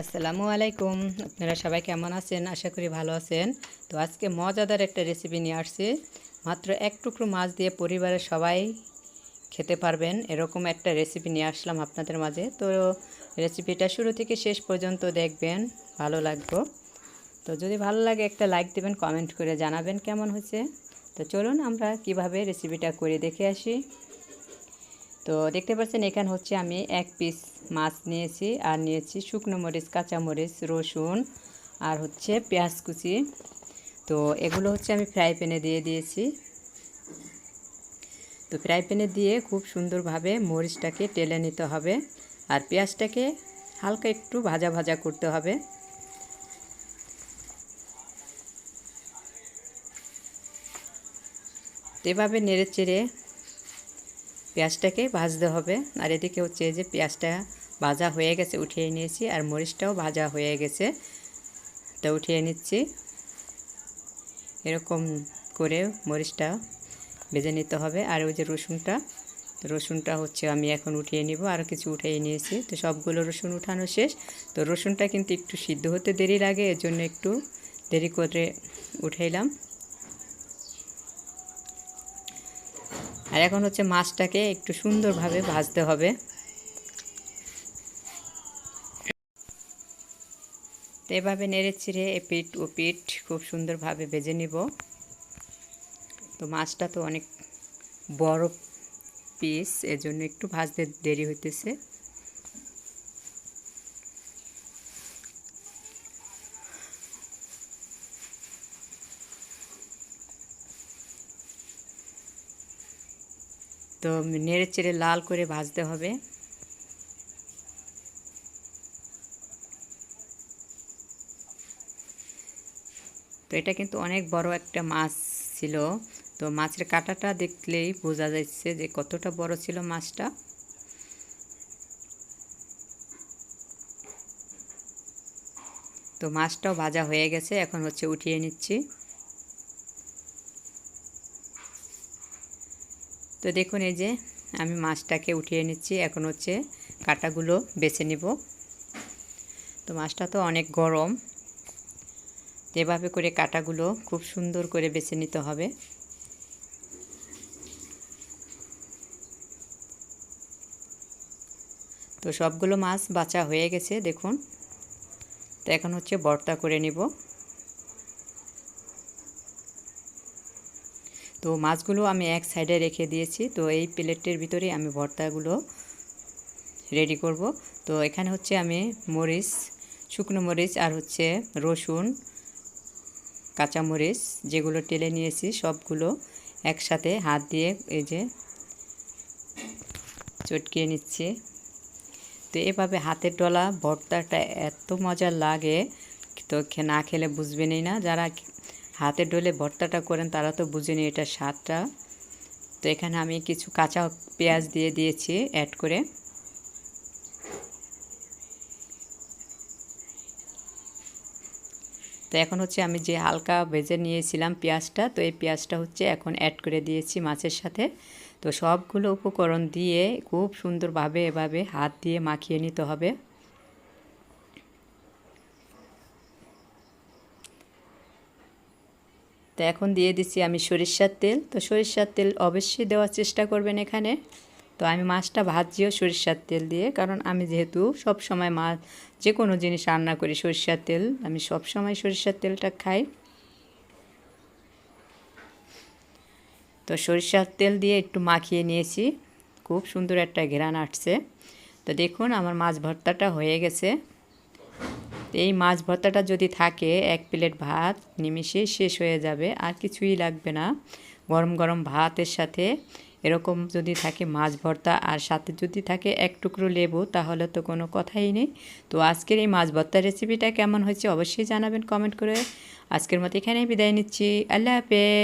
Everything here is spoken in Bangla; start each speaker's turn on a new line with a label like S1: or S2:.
S1: আসসালামু আলাইকুম। আপনারা সবাই কেমন আছেন? আশা করি ভালো আছেন। তো আজকে মজাদার একটা রেসিপি নিয়ে আসছি। মাত্র এক টুকরো মাছ দিয়ে পরিবারের সবাই খেতে পারবেন। এরকম একটা রেসিপি নিয়ে আসলাম আপনাদের মাঝে। তো রেসিপিটা শুরু থেকে শেষ পর্যন্ত দেখবেন। ভালো লাগবে। তো যদি ভালো লাগে একটা লাইক দেবেন কমেন্ট করে জানাবেন কেমন হয়েছে। তো চলুন আমরা কীভাবে রেসিপিটা করে দেখে আসি। তো দেখতে পাচ্ছেন, এখানে হচ্ছে আমি এক পিস মাছ নিয়েছি। আর নিয়েছি শুকনো মরিচ, কাঁচা মরিচ, রসুন আর হচ্ছে পেঁয়াজ কুচি। তো এগুলো হচ্ছে আমি ফ্রাই প্যানে দিয়ে দিয়েছি। তো ফ্রাই প্যানে দিয়ে খুব সুন্দরভাবে মরিচটাকে টেলে নিতে হবে। আর পেঁয়াজটাকে হালকা একটু ভাজা ভাজা করতে হবে। এভাবে নেড়ে চেড়ে পেঁয়াজটাকে ভাজতে হবে। আর এদিকে হচ্ছে যে পেঁয়াজটা ভাজা হয়ে গেছে, উঠিয়ে নিয়েছি। আর মরিচটাও ভাজা হয়ে গেছে। তা উঠিয়ে নিচ্ছি। এরকম করে মরিচটা ভেজে নিতে হবে। আর ওই যে রসুনটা রসুনটা হচ্ছে আমি এখন উঠিয়ে নিব। আর কিছু উঠিয়ে নিয়েছি। তো সবগুলো রসুন উঠানো শেষ। তো রসুনটা কিন্তু একটু সিদ্ধ হতে দেরি লাগে এর জন্য একটু দেরি করে উঠাইলাম আর এখন হচ্ছে মাছটাকে একটু সুন্দরভাবে ভাজতে হবে। তো এভাবে নেড়ে চিড়ে এ পিঠ, ও পিঠ খুব সুন্দরভাবে ভেজে নিব। তো মাছটা তো অনেক বড় পিস এজন্য একটু ভাজতে দেরি হইতেছে। তো নেড়ে চেড়ে লাল করে ভাজতে হবে। তো এটা কিন্তু অনেক বড় একটা মাছ ছিল। তো মাছের কাঁটাটা দেখলেই বোঝা যাচ্ছে যে কতটা বড় ছিল মাছটা। তো মাছটাও ভাজা হয়ে গেছে, এখন হচ্ছে উঠিয়ে নিচ্ছি। তো দেখুন এই যে আমি মাছটাকে উঠিয়ে নিচ্ছি। এখন হচ্ছে কাটাগুলো বেছে নিব। তো মাছটা তো অনেক গরম। এভাবে করে কাটাগুলো খুব সুন্দর করে বেছে নিতে হবে। তো সবগুলো মাছ বাছা হয়ে গেছে, দেখুন। তো এখন হচ্ছে বর্তা করে নিব। তো মাছগুলো আমি এক সাইডে রেখে দিয়েছি। তো এই প্লেটের ভিতরে আমি ভর্তাগুলো রেডি করব। তো এখানে হচ্ছে আমি মরিচ, শুকনো মরিচ আর হচ্ছে রসুন, কাঁচা মরিচ যেগুলো টেলে নিয়েছি সবগুলো একসাথে হাত দিয়ে এই যে চটকিয়ে নিচ্ছি। তো এভাবে হাতের ডলা, ভর্তাটা এত মজা লাগে, তো না খেলে বুঝবেনই না। যারা হাতে ডলে ভর্তাটা করেন, তারা তো বুঝেনি এটা স্বাদটা। তো এখানে আমি কিছু কাঁচা পেঁয়াজ দিয়ে দিয়েছি অ্যাড করে। তো এখন হচ্ছে আমি যে হালকা ভেজে নিয়েছিলাম পেঁয়াজটা, তো এই পেঁয়াজটা হচ্ছে এখন অ্যাড করে দিয়েছি মাছের সাথে। তো সবগুলো উপকরণ দিয়ে খুব সুন্দরভাবে এভাবে হাত দিয়ে মাখিয়ে নিতে হবে। তো এখন দিয়ে দিচ্ছি আমি সরিষার তেল। তো সরিষার তেল অবশ্যই দেওয়ার চেষ্টা করবেন এখানে। তো আমি মাছটা ভাজিও সরিষার তেল দিয়ে, কারণ আমি যেহেতু সব সময় মাছ যে কোনো জিনিস রান্না করি সরিষার তেল, আমি সব সময় সরিষার তেলটা খাই। তো সরিষার তেল দিয়ে একটু মাখিয়ে নিয়েছি। খুব সুন্দর একটা ঘেরান আসছে। তো দেখুন আমার মাছ ভর্তাটা হয়ে গেছে। এই মাছ ভর্তাটা যদি থাকে, এক প্লেট ভাত নিমিশে শেষ হয়ে যাবে, আর কিছুই লাগবে না। গরম গরম ভাতের সাথে এরকম যদি থাকে মাছ ভর্তা, আর সাথে যদি থাকে এক টুকরো লেবু, তাহলে তো কোনো কথাই নেই। তো আজকের এই মাছ ভর্তা রেসিপিটা কেমন হয়েছে, অবশ্যই জানাবেন কমেন্ট করে। আজকের মতো এখানেই বিদায় নিচ্ছি। আল্লাহ হাফেজ।